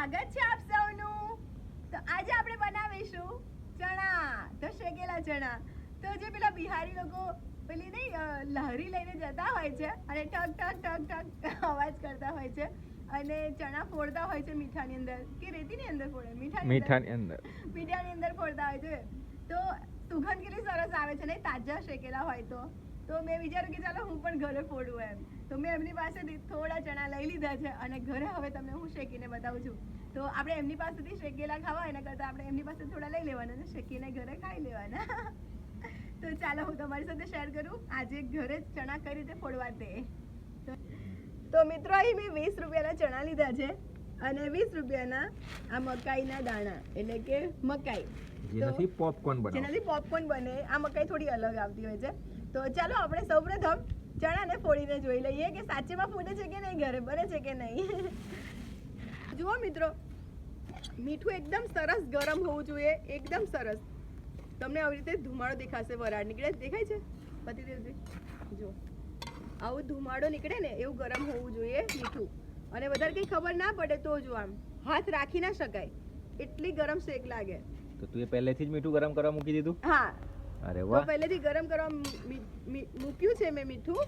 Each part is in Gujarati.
સ્વાગત છે આપ સૌનું. તો આજે આપણે બનાવીશું ચણા તો શેકેલા ચણા. તો જે પેલા બિહારી લોકો પેલી નહીં લહરી લઈને જતા હોય છે અને ટક ટક ટક ટક અવાજ કરતા હોય છે અને ચણા ફોડતા હોય છે મીઠાની અંદર. કે રેતીની અંદર ફોડે? મીઠાની અંદર? મીઠાની અંદર. મીઠાની અંદર ફોડતા હોય છે. તો સુગંધ કેટલી સરસ આવે છે ને? તાજા શેકેલા હોય તો. તો મેં વિચાર્યું કે ચાલો હું પણ ઘરે ફોડું એમ. તો મેં એમની પાસેથી થોડા ચણા લઈ લીધા છે અને ઘરે હવે તમને હું શેકીને બતાવું છું. તો આપણે એમની પાસેથી શેકેલા ખાવા એના કરતાં આપણે એમની પાસે થોડા લઈ લેવાના અને શેકીને ઘરે ખાઈ લેવાના. તો ચાલો હું તમારી સાથે શેર કરું. આજે ઘરે જ ચણા કઈ રીતે ફોડવા તે? તો- મિત્રો અહીં મેં વીસ રૂપિયાના ચણા લીધા છે અને વીસ રૂપિયાના આ મકાઈના દાણા એટલે કે મકાઈ. જેનાથી પોપકોર્ન જેનાથી પોપકોર્ન બને આ મકાઈ થોડી અલગ આવતી હોય છે. તો ચાલો આપણે સૌપ્રથમ ચણાને ફોડીને જોઈ લઈએ કે સાચેમાં ફૂટે છે કે નહીં ઘરે બને છે કે નહીં? જુઓ મિત્રો મીઠું એકદમ સરસ ગરમ હોવું જોઈએ એકદમ સરસ. તમને આવી રીતે ધુમાડો દેખાશે વરાળ નીકળે. દેખાય છે? પતિ દેવજી જો. આવું ધુમાડો નીકળે ને એવું ગરમ હોવું જોઈએ મીઠું. અને વધારે કંઈ ખબર ના પડે તો જો આમ હાથ રાખી ના શકાય. એટલી ગરમ શેક લાગે. તો તું એ પહેલેથી જ મીઠું ગરમ કરવા મૂકી દીધું? હા. અરે વાહ. પહેલેથી ગરમ કરવા મૂક્યું છે મેં મીઠું.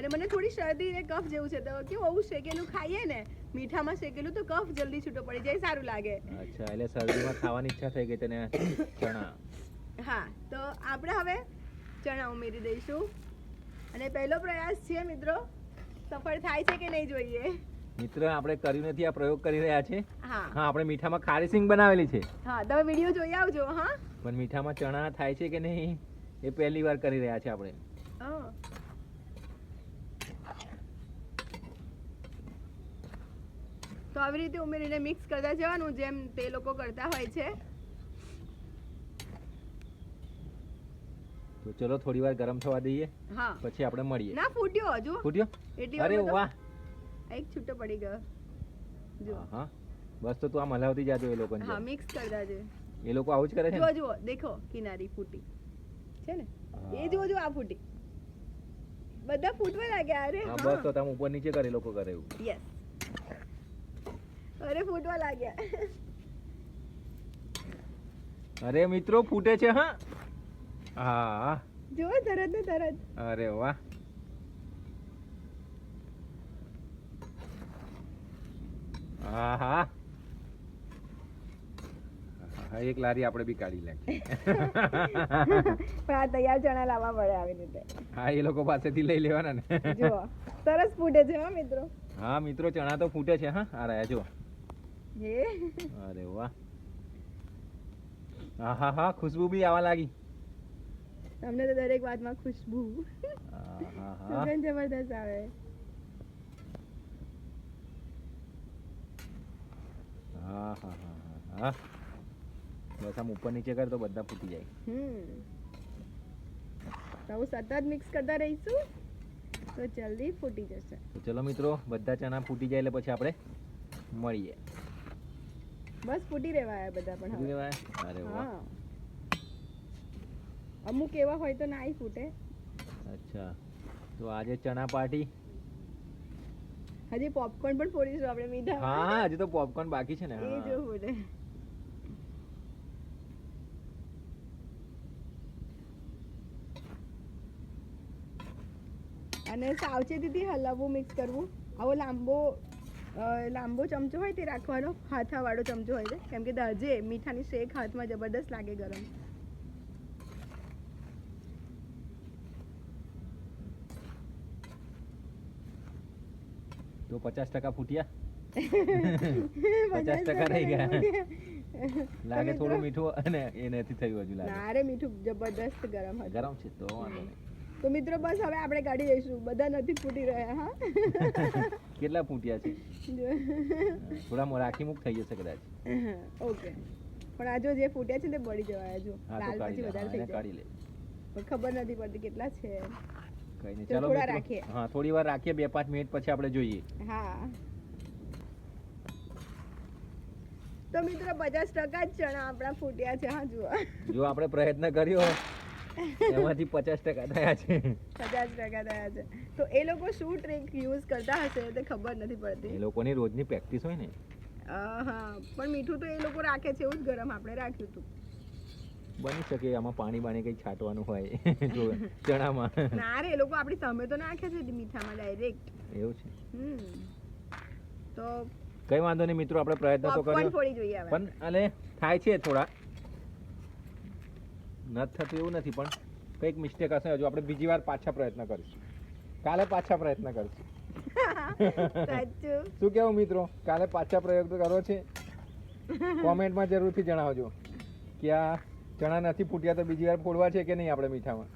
અને મને થોડી શરદી ને કફ જેવું છે તો કેવું આવું શેકેલું ખાઈએ ને મીઠામાં શેકેલું તો કફ જલ્દી છૂટો પડી જાય સારું લાગે. અચ્છા એટલે શરદીમાં ખાવાની ઈચ્છા થઈ ગઈ તને ચણા. હા તો આપણે હવે ચણા ઉમેરી દઈશું. અને પહેલો પ્રયાસ છે મિત્રો સફળ થાય છે કે નહીં જોઈએ? મિત્ર આપણે કર્યું નથી આ પ્રયોગ કરી રહ્યા છે. હા. હા આપણે મીઠામાં ખારી સિંગ બનાવેલી છે. હા તમે વીડિયો જોઈ આવજો હા. પણ મીઠામાં ચણા થાય છે કે નહીં એ પહેલી વાર કરી રહ્યા છે આપણે. તો આવી રીતે ઉમેરીને મિક્સ કરતા જવાનું જેમ તે લોકો કરતા હોય છે. તો ચલો થોડી વાર ગરમ થવા દઈએ. હા. પછી આપણે મળીએ. ના ફૂટ્યો હજુ. ફૂટ્યો? એટલી અરે વાહ. એક છૂટો પડી ગયો. જો. હા બસ તો તું આ હલાવતી જાજો એ લોકોને હા મિક્સ કરી દેજે. એ લોકો આવું જ કરે છે જો? જુઓ દેખો કિનારી ફૂટી. છે ને? એ જુઓ જો આ ફૂટી. બધા ફૂટવા લાગ્યા અરે હા હા. બસ તો તમે ઉપર નીચે કરે લોકો કરે એવું. યસ અરે ફૂટવા લાગ્યા. અરે મિત્રો ફૂટે છે હા? હા. જો તરત ને તરત. અરે વાહ. આહા હા. એક લારી આપણે બી કાઢી નાખી પણ આ તૈયાર ચણા લાવવા પડે આવી રીતે. હા એ લોકો પાસેથી લઈ લેવાના ને. જો સરસ ફૂટે છે હા મિત્રો. હા મિત્રો ચણા તો ફૂટે છે હા. આ રહ્યા જો અરે વાહ. હા હા હા ખુશ્બુ બી આવવા લાગી. તમને તો દરેક વાતમાં ખુશ્બુ. સુગંધ જબરદસ્ત આવે. હા હા હા હા. બસ આમ ઉપર નીચે કર તો બધા ફૂટી જાય. હમ. તો સતત મિક્સ કરતા રહીશું તો જલ્દી ફૂટી જશે. તો ચલો મિત્રો બધા ચણા ફૂટી જાય એટલે પછી આપણે મળીએ. બસ ફૂટી રહેવાયા બધા પણ ફૂટી રહેવાયા અરે વાહ. અમુક એવા હોય તો નાઈ ફૂટે. અચ્છા. તો આજે ચણા પાર્ટી? હજી પોપકોર્ન પણ ફોડીશું આપણે મીઠા હા હજી તો પોપકોર્ન બાકી છે ને. એ જો ફૂટે. અને સાવચેતીથી હલાવવું મિક્સ કરવું. આવો લાંબો લાંબો ચમચો હોય તે રાખવાનો. હાથાવાળો ચમચો હોય છે કેમ કે દાજે મીઠાની શેક હાથમાં જબરદસ્ત લાગે ગરમ. તો પચાસ ટકા ફૂટ્યા? પચાસ ટકા રહી ગયા. લાગે થોડું મીઠું અને એ નથી થયું હજુ લાગે. ના રે મીઠું જબરદસ્ત ગરમ ગરમ છે તો વાંધો નહીં. તો મિત્રો બસ હવે આપણે કાઢી જઈશું બધા નથી ફૂટી રહ્યા હા? કેટલા ફૂટ્યા છે? થોડા મો- રાખી મુક થઈ જશે કદાચ. ઓકે. પણ આ જો જે ફૂટ્યા છે તે બળી જવાય જો. લાલ પછી વધારે થઈ જાય. કાઢી લે. પણ ખબર નથી પડતી કેટલા છે. કઈ નહીં ચાલો થોડા રાખીએ. હા થોડી વાર રાખીએ બે પાંચ મિનિટ પછી આપણે જોઈએ. હા. તો મિત્રો પચાસ ટકા જ ચણા આપણા ફૂટ્યા છે હા જુઓ. જો આપણે પ્રયત્ન કર્યો. એમાંથી પચાસ ટકા થયા છે. પચાસ ટકા થયા છે. તો એ લોકો શું ટ્રીક યુઝ કરતા હશે તે ખબર નથી એ લોકોની રોજની પ્રેક્ટિસ હોય ને. હા. પણ મીઠું તો એ લોકો રાખે છે એવું જ ગરમ આપણે રાખ્યું હતું. બની શકે આમાં પાણી બાણી કંઈ છાંટવાનું હોય. જો ચણામાં. ના રે એ લોકો આપણી સામે તો નાખે છે મીઠામાં ડાયરેક્ટ એવું છે. હમ. તો કઈ વાંધો નહીં મિત્રો આપણે પ્રયત્ન તો કર્યો. પણ અને થાય છે થોડા. નથી થતું એવું નથી પણ કંઈક મિસ્ટેક હશે હજુ આપણે બીજી વાર પાછા પ્રયત્ન કરીશું. કાલે પાછા પ્રયત્ન કરીશું. શું કેવું મિત્રો? કાલે પાછા પ્રયોગ તો કરવો છે. કોમેન્ટમાં જરૂરથી જણાવજો કે આ ચણા નથી ફૂટ્યા તો બીજી વાર ફોડવા છે કે નહીં આપણે મીઠામાં?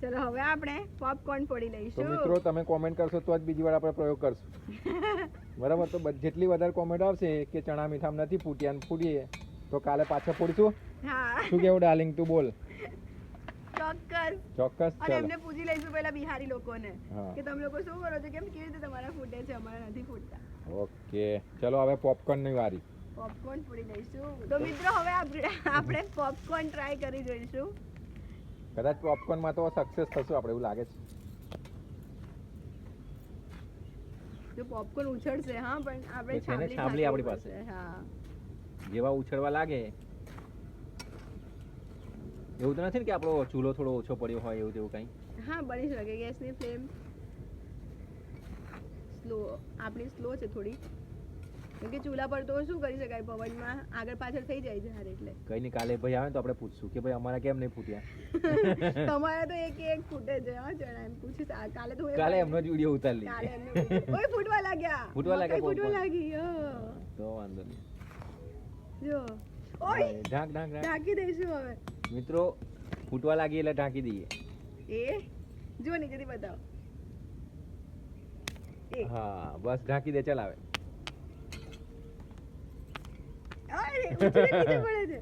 ચલો હવે આપણે પોપકોર્ન ફોડી લઈશું. મિત્રો તમે કોમેન્ટ કરશો તો જ બીજી વાર આપણે પ્રયોગ કરશું. બરાબર? તો જેટલી વધારે કોમેન્ટ આવશે કે ચણા મીઠામાં નથી ફૂટ્યા ફૂટીએ તો કાલે પાછા હા. શું કેવું ડાર્લિંગ તું બોલ. ચોક્કસ. ચોક્કસ અને એમને પૂછી લઈશું પહેલા બિહારી લોકોને કે તમે લોકો શું કરો છો? કેમ કેવી રીતે તમારા ફૂટે છે? અમારા નથી ફૂટતા. ઓકે. ચલો હવે પોપકોર્નની વારી. પોપકોર્ન પૂરી લઈશું. તો મિત્રો હવે આપણે આપણે પોપકોર્ન ટ્રાય કરી જોઈશું. કદાચ પોપકોર્નમાં તો સક્સેસ થશું આપણે એવું લાગે છે. જો પોપકોર્ન ઉછળશે હા પણ આપણે છાબલી આપણી પાસે. હા. જેવા ઉછળવા લાગે. એવું તો નથી ને કે આપણો ચૂલો થોડો ઓછો પડ્યો હોય એવું તેવું કંઈ? હા બની શકે. ગેસની ફ્લેમ સ્લો આપણી સ્લો છે થોડી કેમ કે ચૂલા પર તો શું કરી શકાય પવનમાં? આગળ પાછળ થઈ જાય છે હાર એટલે. કઈ નહીં કાલે ભાઈ આવે તો આપણે પૂછશું કે ભાઈ અમારા કેમ નહીં ફૂટ્યા? તમારે તો એક એક ફૂટે છે હા જણા એમ પૂછીશ. કાલે તો કાલે એમનો જ વીડિયો ઉતારી કાલે ઓય ફૂટવા લાગ્યા. ફૂટવા લાગ્યા ફૂટવા લાગી. તો વાંધો નહીં. જો. ઓય! ઢાંક ઢાંક ઢાંક. દઈશું હવે. મિત્રો ફૂટવા લાગી એટલે ઢાંકી દઈએ. એ? જો નીચેથી બતાવો. હા બસ ઢાંકી દે ચાલ આવે. અરે ઉછળી પડે છે.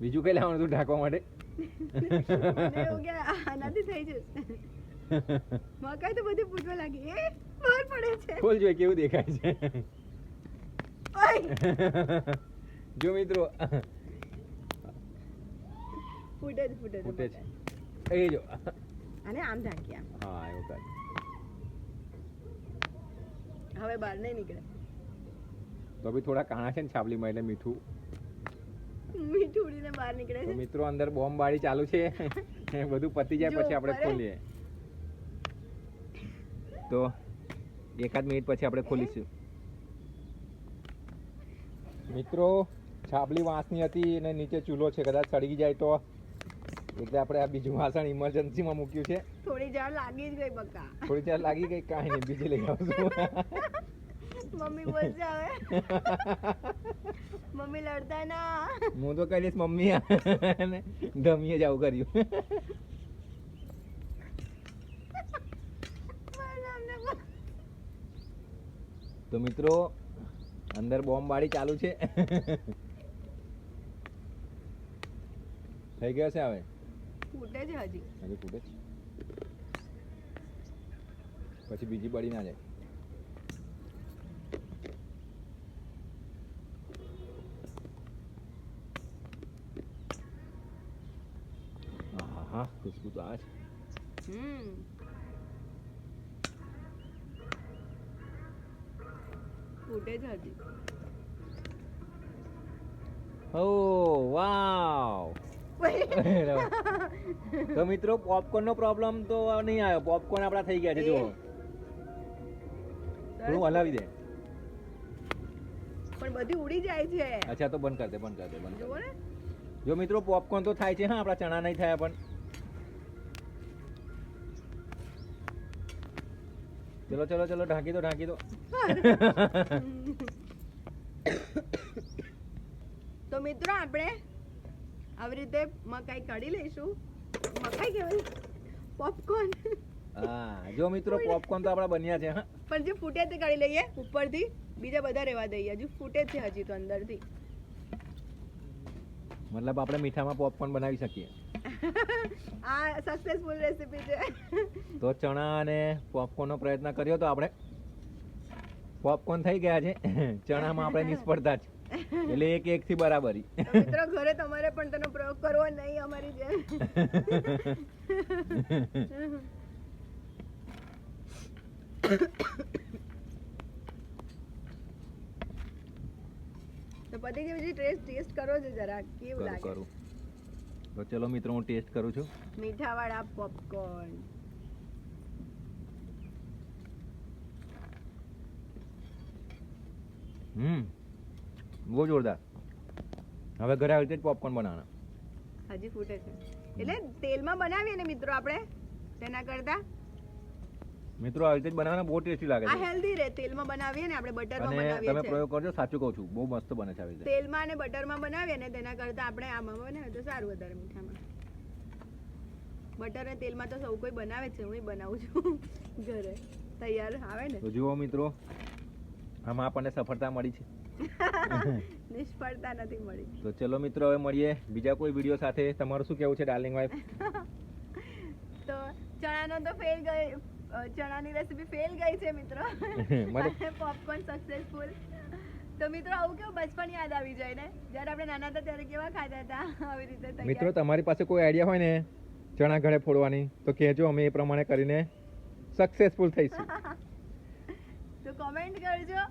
બીજું કઈ લાવવાનું તું ઢાંકવા માટે? આનાથી થઈ જશે. મકાઈ તો બધી ફૂટવા લાગી. એ? પડે છે. ખોલ જોઈએ કેવું દેખાય છે. જો મિત્રો. ફૂટે જ ફૂટે ફૂટે છે. એ જો. અને આમ ઢાંકી હા એવું કર હવે બહાર નહીં નીકળે. તો બી થોડા કાણા છે ને છાબલીમાં એટલે મીઠું. મીઠું ઉડીને બહાર નીકળે છે. મિત્રો અંદર બોમ્બ બાળી ચાલુ છે. એ બધું પતી જાય પછી આપણે. ખોલીએ. તો એકાદ મિનિટ પછી આપણે ખોલીશું. મિત્રો છાબલી વાંસની હતી અને નીચે ચૂલો છે કદાચ સળગી જાય તો. એટલે આપણે આ બીજું વાસણ ઇમરજન્સીમાં મૂક્યું છે. થોડી જાણ લાગી જ ગઈ બકા. થોડી ચાર લાગી ગઈ કાંઈ નહીં બીજી લઈ આવશું. મમ્મી બોલશે હવે. મમ્મી લડતા ના. હું તો કહીશ મમ્મી ધમીએ જ આવું કર્યું મારા નામને બોલ. તો મિત્રો અંદર બોમ્બ બાળી ચાલુ છે. થઈ ગયો છે હવે? ફૂટે છે હજી. હજી ફૂટે છે? પછી બીજી બળી ના જાય. હા ખુશ્બુ તો આ છે. હમ. ફૂટે છે ઓ વાવ. તો મિત્રો પોપકોર્ન નો પ્રોબ્લેમ તો નહીં આવ્યો. પોપકોર્ન આપણા થઈ ગયા છે જો થોડું હલાવી દે. પણ બધી ઉડી જાય છે. અચ્છા તો બંધ કર દે બંધ કર દે બંધ જો મિત્રો પોપકોર્ન તો થાય છે હા આપણા ચણા નહીં થયા પણ. ચલો ચલો ચલો ઢાંકી દો ઢાંકી દો. તો મિત્રો આપણે આવી રીતે મકાઈ કાઢી લઈશું. મકાઈ કેવાય પોપકોર્ન હા જો મિત્રો પોપકોર્ન તો આપણા બન્યા છે હા. પણ જે ફૂટે તે કાઢી લઈએ ઉપરથી. બીજા બધા રહેવા દઈએ. હજુ ફૂટે છે હજી તો અંદરથી. મતલબ આપણે મીઠામાં પોપકોર્ન બનાવી શકીએ. આ સક્સેસફુલ રેસીપી છે. તો ચણા અને પોપકોર્નનો પ્રયત્ન કર્યો તો આપણે. પોપકોર્ન થઈ ગયા છે. ચણામાં આપણે નિષ્ફળતા છે. એટલે એક એક થી બરાબરી મિત્રો ઘરે તમારે પણ તેનો પ્રયોગ કરવો નહીં અમારી જેમ. તો પતિ કેવી ટેસ્ટ ટેસ્ટ કરો છો જરા? કેવું લાગે? કરું. તો ચલો મિત્રો હું ટેસ્ટ કરું છું. મીઠા વાળા પોપકોર્ન હમ બહુ જોરદાર. હવે ઘરે આવી રીતે પોપકોર્ન બનાવવાના. હજી ફૂટે છે. એટલે તેલમાં બનાવીએ ને મિત્રો આપણે તેના કરતા? મિત્રો આવી રીતે બનાવવાના બહુ ટેસ્ટી લાગે આ હેલ્ધી રહે તેલમાં બનાવીએ ને આપણે બટરમાં બનાવીએ છીએ. તમે પ્રયોગ કરજો સાચું કહું છું બહુ મસ્ત બને છે આવી રીતે. તેલમાં અને બટરમાં બનાવીએ ને તેના કરતાં આપણે આમાં બનાવીએ તો સારું વધારે મીઠામાં. બટર અને તેલમાં તો સૌ કોઈ બનાવે છે હું બનાવું છું ઘરે. તૈયાર આવે ને. તો જુઓ મિત્રો આમાં આપણને સફળતા મળી છે. નિષ્ફળતા નથી મળી. તો ચલો મિત્રો હવે મળીએ બીજા કોઈ વીડિયો સાથે. તમારું શું કેવું છે ડાર્લિંગ વાઈફ તો ચણાનો તો ફેલ અ, ચણાની રેસીપી ફેલ ગઈ છે મિત્રો. પોપકોર્ન સક્સેસફુલ તો મિત્રો આવું કેવું બચપણ યાદ આવી જાય ને? જ્યારે આપણે નાના હતા ત્યારે કેવા ખાતા હતા? આવી રીતે મિત્રો તમારી પાસે કોઈ આઈડિયા હોય ને ચણા ઘરે ફોડવાની તો કહેજો અમે એ પ્રમાણે કરીને સક્સેસફુલ થઈશું. તો કોમેન્ટ કરજો.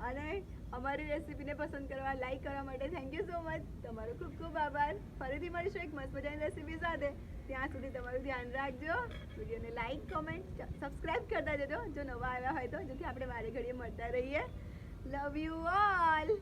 અને અમારી રેસીપીને પસંદ કરવા લાઈક કરવા માટે થેન્ક યુ સો મચ તમારો ખૂબ ખૂબ આભાર. ફરીથી મળીશું એક મસ્ત મજાની રેસીપી સાથે. ત્યાં સુધી તમારું ધ્યાન રાખજો. વિડીયોને લાઈક કોમેન્ટ સબસ્ક્રાઈબ કરતા જજો. જો નવા આવ્યા હોય તો જેથી આપણે વારે ઘડીએ મળતા રહીએ. Love you all